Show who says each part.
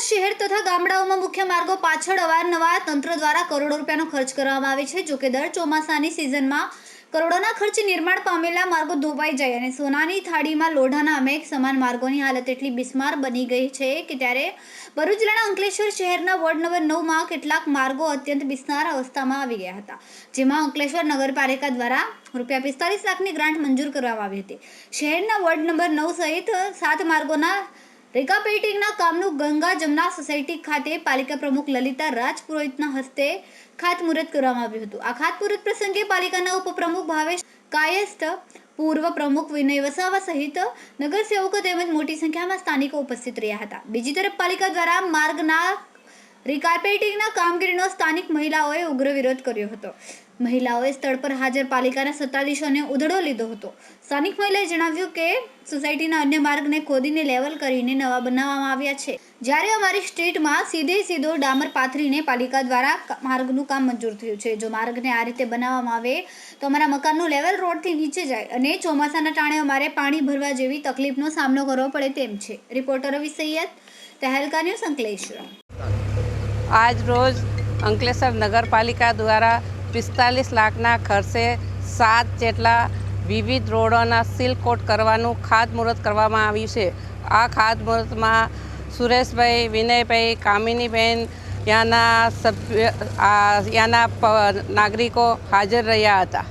Speaker 1: શહેર તથા ગામડાઓમાં મુખ્ય માર્ગો પાછળ અવારનવાર તંત્ર દ્વારા કરોડો રૂપિયાનો ખર્ચ કરવામાં આવે છે જોકે દર ચોમાસાની સિઝનમાં કરોડોના ખર્ચે નિર્માણ પામેલા માર્ગો ધોવાઈ જાય અને સોનાની થાળીમાં લોઢાના અમેક સમાન માર્ગોની હાલત એટલી બિસ્માર બની ગઈ છે કે ત્યારે ભરૂચ જિલ્લાના અંકલેશ્વર શહેરના વોર્ડ નંબર નવમાં કેટલાક માર્ગો અત્યંત બિસ્માર અવસ્થામાં આવી ગયા હતા, જેમાં અંકલેશ્વર નગરપાલિકા દ્વારા રૂપિયા પિસ્તાલીસ લાખની ગ્રાન્ટ મંજૂર કરવામાં આવી હતી. શહેરના વોર્ડ નંબર નવ સહિત સાત માર્ગોના રેકાપેટિંગના કામનું ગંગા જમના સોસાયટી ખાતે પાલિકા પ્રમુખ લલિતા રાજપુરોહિતના હસ્તે ખાતમુહૂર્ત કરવામાં આવ્યું હતું. આ ખાતમુહૂર્ત પ્રસંગે પાલિકાના ઉપપ્રમુખ ભાવેશ કાયસ્થ, પૂર્વ પ્રમુખ વિનય વસાવા સહિત નગરસેવકો તેમજ મોટી સંખ્યામાં સ્થાનિકો ઉપસ્થિત રહ્યા હતા. બીજી તરફ પાલિકા દ્વારા માર્ગના રિકાર્પેટિંગના કામગીરીનો સ્થાનિક મહિલાઓએ ઉગ્ર વિરોધ કર્યો હતો. મહિલાઓએ સ્થળ પર હાજર પાલિકાના સત્તાધીશોને ઉધડો લીધો હતો. સ્થાનિક મહિલાએ જણાવ્યું કે, સોસાયટીના અન્ય માર્ગને ખોદીને લેવલ કરીને નવા બનાવવામાં આવ્યા છે. જ્યારે અમારી સ્ટ્રીટમાં સીધે સીધો ડામર પાથરીને પાલિકા દ્વારા માર્ગનું કામ મંજૂર થયું છે. જો માર્ગને આ રીતે બનાવવામાં આવે, તો અમારા મકાનનું લેવલ રોડથી નીચે જાય અને ચોમાસાના ટાણે અમારે પાણી ભરવા જેવી તકલીફનો સામનો કરવો પડે તેમ છે. Reporter Ravi Syed, Tehelka news Ankleshwar.
Speaker 2: આજ રોજ અંકલેશ્વર નગરપાલિકા દ્વારા પિસ્તાલીસ લાખના ખર્ચે સાત જેટલા વિવિધ રોડોના સીલ કોટ કરવાનું ખાતમુહૂર્ત કરવામાં આવ્યું છે. આ ખાતમુહૂર્તમાં સુરેશભાઈ, વિનયભાઈ, કામિનીબેન ત્યાંના સભ્ય યાના ત્યાંના નાગરિકો હાજર રહ્યા હતા.